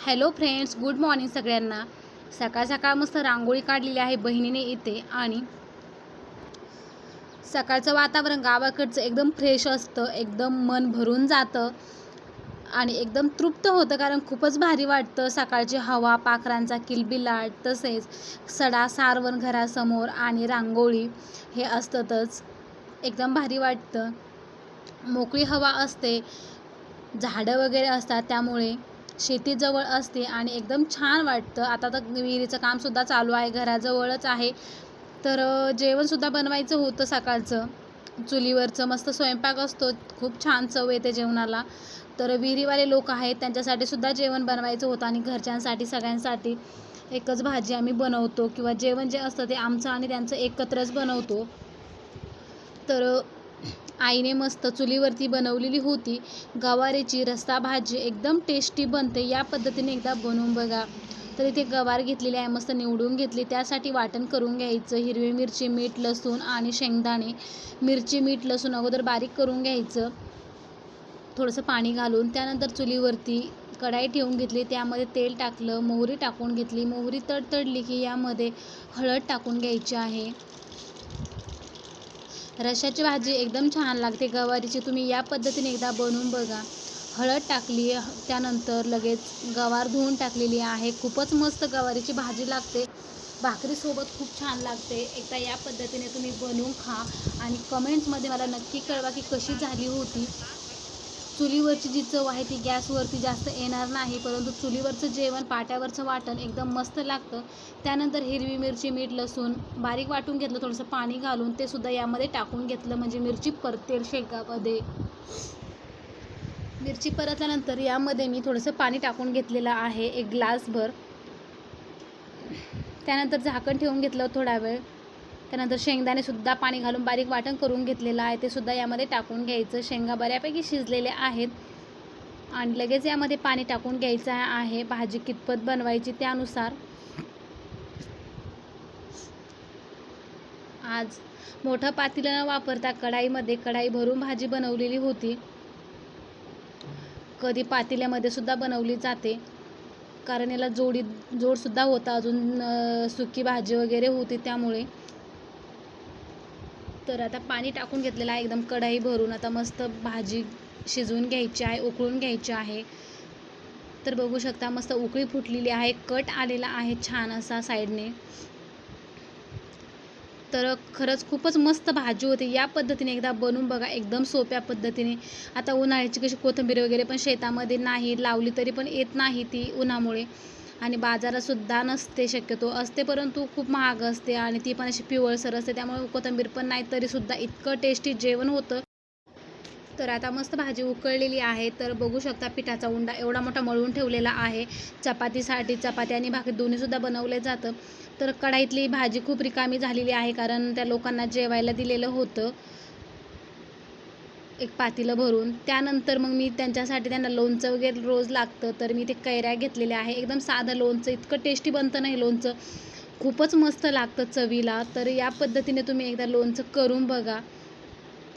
Hello friends good morning सगळ्यांना. सकाळ सकाळ मस्त रांगोळी काढलेली आहे बहिणीने इथे आणि सकाळचं वातावरण गावाकडचं एकदम फ्रेश असतं एकदम मन भरून जातं आणि एकदम तृप्त होतं कारण खूपच भारी वाटतं. सकाळची हवा पाखरांचा किलबिलाट तसेच सडा सारवण घरासमोर आणि रांगोळी हे असतातच. एकदम भारी वाटतं. मोकळी हवा असते झाडं वगैरे असतात त्यामुळे शेतीजवळ असते आणि एकदम छान वाटतं. आता तर विहिरीचं कामसुद्धा चालू आहे घराजवळच आहे. तर जेवणसुद्धा बनवायचं होतं सकाळचं. चुलीवरचं मस्त स्वयंपाक असतो. खूप छान चव येते जेवणाला. तर विहिरीवाले लोक आहेत त्यांच्यासाठी सुद्धा जेवण बनवायचं होतं आणि घरच्यांसाठी सगळ्यांसाठी एकच भाजी आम्ही बनवतो किंवा जेवण जे असतं ते आमचं आणि त्यांचं एकत्रच बनवतो. तर आईने मस्त चुलीवरती बनवलेली होती. गवारीची रस्सा भाजी एकदम टेस्टी बनते. या पद्धतीने एकदा बनवून बघा. तर इथे गवार घेतलेली आहे मस्त निवडून घेतली. त्यासाठी वाटण करून घ्यायचं. हिरवी मिरची मीठ लसूण आणि शेंगदाणे. मिरची मीठ लसूण अगोदर बारीक करून घ्यायचं. थोडंसं पाणी घालून. त्यानंतर चुलीवरती कढाई ठेवून घेतली. त्यामध्ये तेल टाकलं मोहरी टाकून घेतली. मोहरी तडतडली की यामध्ये हळद टाकून घ्यायची आहे. रश्याची भाजी एकदम छान लागते. गवारीची तुम्ही या पद्धतीने एकदा बनवून बघा. हळद टाकली त्यानंतर लगेच गवार धुवून टाकलेली आहे. खूपच मस्त गवारीची भाजी लागते. भाकरीसोबत खूप छान लागते. एकदा या पद्धतीने तुम्ही बनवून खा आणि कमेंट्समध्ये मला नक्की कळवा की कशी झाली होती. चुलीवरची जी चव आहे ती गॅसवरती जास्त येणार नाही परंतु चुलीवरचं जेवण पाट्यावरचं वाटण एकदम मस्त लागतं. त्यानंतर हिरवी मिरची मीठ लसूण बारीक वाटून घेतलं थोडंसं पाणी घालून ते सुद्धा यामध्ये टाकून घेतलं म्हणजे मिरची परतेल शेगामध्ये. मिरची परतल्यानंतर यामध्ये मी थोडंसं पाणी टाकून घेतलेलं आहे एक ग्लासभर. त्यानंतर झाकण ठेवून घेतलं थोडा वेळ. त्यानंतर शेंगदाणेसुद्धा पाणी घालून बारीक वाटण करून घेतलेलं आहे. ते सुद्धा यामध्ये टाकून घ्यायचं. शेंगा बऱ्यापैकी शिजलेले आहेत. आणि लगेच यामध्ये पाणी टाकून घ्यायचं आहे. भाजी कितपत बनवायची त्यानुसार. आज मोठं पातेलं न वापरता कढाईमध्ये कढाई भरून भाजी बनवलेली होती. कधी पातेल्यामध्ये सुद्धा बनवली जाते. कारण याला जोडी जोडसुद्धा होता. अजून सुकी भाजी वगैरे होती त्यामुळे. तर आता पाणी टाकून घेतलेलं आहे एकदम कढाई भरून. आता मस्त भाजी शिजवून घ्यायची आहे उकळून घ्यायची आहे. तर बघू शकता मस्त उकळी फुटलेली आहे कट आलेला आहे छान असा साईडने. तर खरंच खूपच मस्त भाजी होती. या पद्धतीने एकदा बनवून बघा एकदम सोप्या पद्धतीने. आता उन्हाळ्याची कशी कोथिंबीर वगैरे पण शेतामध्ये नाही लावली तरी पण येत नाही ती उन्हामुळे. आणि बाजारातसुद्धा नसते शक्यतो. असते परंतु खूप महाग असते आणि ती पण अशी पिवळसर असते. त्यामुळे कोथिंबीर पण नाही तरीसुद्धा इतकं टेस्टी जेवण होतं. तर आता मस्त भाजी उकळलेली आहे. तर बघू शकता पिठाचा उंडा एवढा मोठा मळून ठेवलेला आहे. चपातीसाठी चपाती आणि भाकरी दोन्हीसुद्धा बनवले जातं. तर कढाईतली भाजी खूप रिकामी झालेली आहे कारण त्या लोकांना जेवायला दिलेलं होतं. एक पातीलं भरून त्यानंतर मग मी त्यांच्यासाठी त्यांना लोणचं वगैरे रोज लागतं तर मी ते कैऱ्या घेतलेल्या आहे. एकदम साधं लोणचं इतकं टेस्टी बनतं नाही लोणचं. खूपच मस्त लागतं चवीला तर या पद्धतीने तुम्ही एकदा लोणचं करून बघा.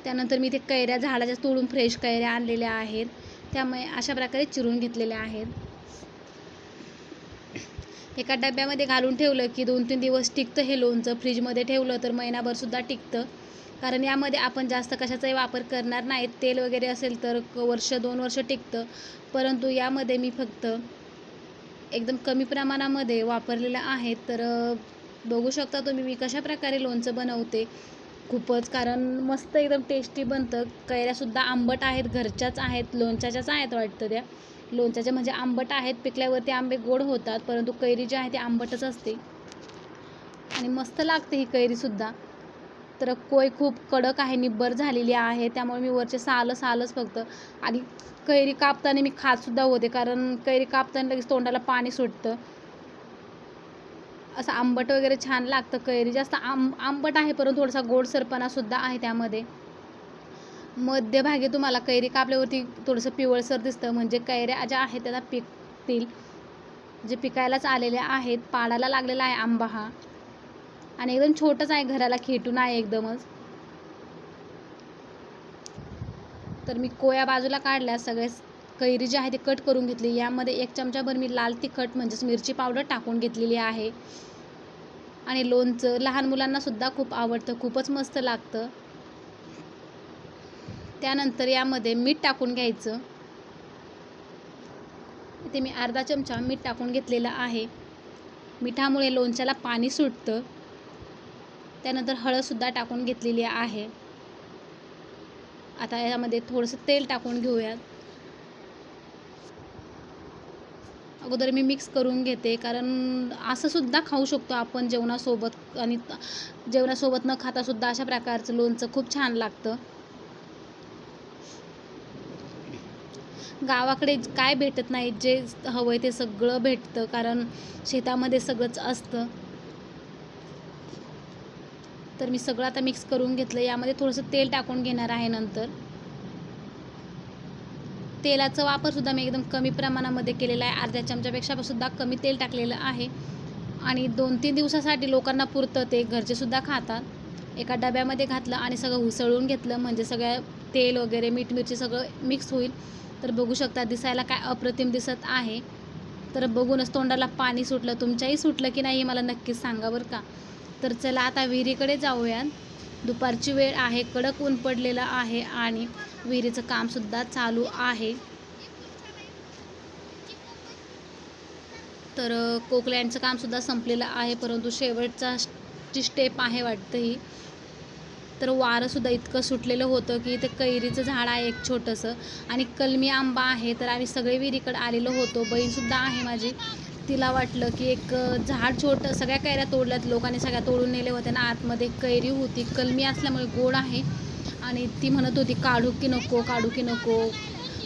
त्यानंतर मी ते कैऱ्या झाडाच्या तोडून फ्रेश कैऱ्या आणलेल्या आहेत. त्यामुळे अशा प्रकारे चिरून घेतलेल्या आहेत. एका डब्यामध्ये घालून ठेवलं की दोन तीन दिवस टिकतं हे लोणचं. फ्रीजमध्ये ठेवलं तर महिनाभरसुद्धा टिकतं. कारण यामध्ये आपण जास्त कशाचाही वापर करणार नाही. तेल वगैरे असेल तर क- वर्ष दोन वर्ष टिकतं. परंतु यामध्ये मी फक्त एकदम कमी प्रमाणामध्ये वापरलेलं आहे. तर बघू शकता तुम्ही मी कशा प्रकारे लोणचं बनवते. खूपच कारण मस्त एकदम टेस्टी बनतं. कैऱ्यासुद्धा आंबट आहेत घरच्याच आहेत लोणच्याच्याच आहेत वाटतं त्या. लोणच्याच्या म्हणजे आंबट आहेत पिकल्यावरती आंबे गोड होतात परंतु कैरी जी आहे ती आंबटच असते. आणि मस्त लागते ही कैरीसुद्धा. तर कोय खूप कडक आहे निब्बर झालेली आहे. त्यामुळे मी वरचे सालं सालच फक्त आणि कैरी कापताना मी खातसुद्धा होते कारण कैरी कापताना लगेच तोंडाला पाणी सुटतं. असं आंबट वगैरे छान लागतं कैरी. जास्त आंब आंबट आहे परंतु थोडासा गोडसरपणासुद्धा आहे त्यामध्ये. मध्यभागी तुम्हाला कैरी कापल्यावरती थोडंसं पिवळसर दिसतं. म्हणजे कैऱ्या ज्या आहेत त्याला पिकतील. जे पिकायलाच आलेल्या आहेत पाडाला लागलेला आहे आंबा हा. आणि एकदम छोटंच आहे घराला खेटून आहे एकदमच. तर मी कोया बाजूला काढल्या सगळे कैरी जी आहे ती कट करून घेतली. यामध्ये एक चमचाभर मी लाल तिखट म्हणजेच मिरची पावडर टाकून घेतलेली आहे. आणि लोणचं लहान मुलांनासुद्धा खूप आवडतं खूपच मस्त लागतं. त्यानंतर यामध्ये मीठ टाकून घ्यायचं. इथे मी अर्धा चमचा मीठ टाकून घेतलेलं आहे. मिठामुळे लोणच्याला पाणी सुटतं. त्यानंतर हळदसुद्धा टाकून घेतलेली आहे. आता यामध्ये थोडंसं तेल टाकून घेऊयात. अगोदर मी मिक्स करून घेते कारण असंसुद्धा खाऊ शकतो आपण जेवणासोबत आणि जेवणासोबत न खातासुद्धा अशा प्रकारचं लोणचं खूप छान लागतं. गावाकडे काय भेटत नाही जे हवं आहे ते सगळं भेटतं कारण शेतामध्ये सगळंच असतं. तर मी सगळं आता मिक्स करून घेतलं. यामध्ये थोडंसं तेल टाकून घेणार आहे नंतर. तेलाचा वापरसुद्धा मी एकदम कमी प्रमाणामध्ये केलेला आहे. अर्ध्या चमच्यापेक्षा सुद्धा कमी तेल टाकलेलं आहे. आणि दोन तीन दिवसासाठी लोकांना पुरतं ते. घरचेसुद्धा खातात. एका डब्यामध्ये घातलं आणि सगळं उसळून घेतलं. म्हणजे सगळ्या तेल वगैरे मीठ मिरची सगळं मिक्स होईल. तर बघू शकता दिसायला काय अप्रतिम दिसत आहे. तर बघूनच तोंडाला पाणी सुटलं. तुमच्याही सुटलं की नाही मला नक्कीच सांगा बरं का? तर चला आता विहिरीकडे जाऊयात. दुपारची वेळ आहे कडक ऊन पडलेलं आहे आणि विहिरीचं कामसुद्धा चालू आहे. तर अ, कोकलँडचं कामसुद्धा संपलेलं आहे परंतु शेवटचा ची स्टेप आहे वाटतं ही तर वारंसुद्धा इतकं सुटलेलं होतं की ते कैरीचं झाड आहे एक छोटंसं आणि कलमी आंबा आहे तर आम्ही सगळे विहिरीकडे आलेलो होतो. बहीणसुद्धा आहे माझी. तिला वाटलं की एक झाड छोटं सगळ्या कैऱ्या तोडल्यात लोकांनी सगळ्या तोडून नेले होते ना आतमध्ये कैरी होती. कलमी असल्यामुळे गोड आहे. आणि ती म्हणत होती काढू की नको काढू की नको.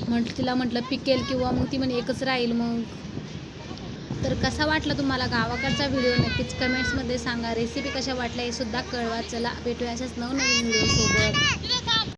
म्हटलं तिला म्हटलं पिकेल किंवा मग ती म्हणे एकच राहील मग. तर कसा वाटला तुम्हाला गावाकडचा व्हिडिओ? नक्कीच कमेंट्समध्ये सांगा. रेसिपी कशा वाटल्या हे सुद्धा कळवा. चला भेटूया अशाच नवनवीन व्हिडिओसोबत.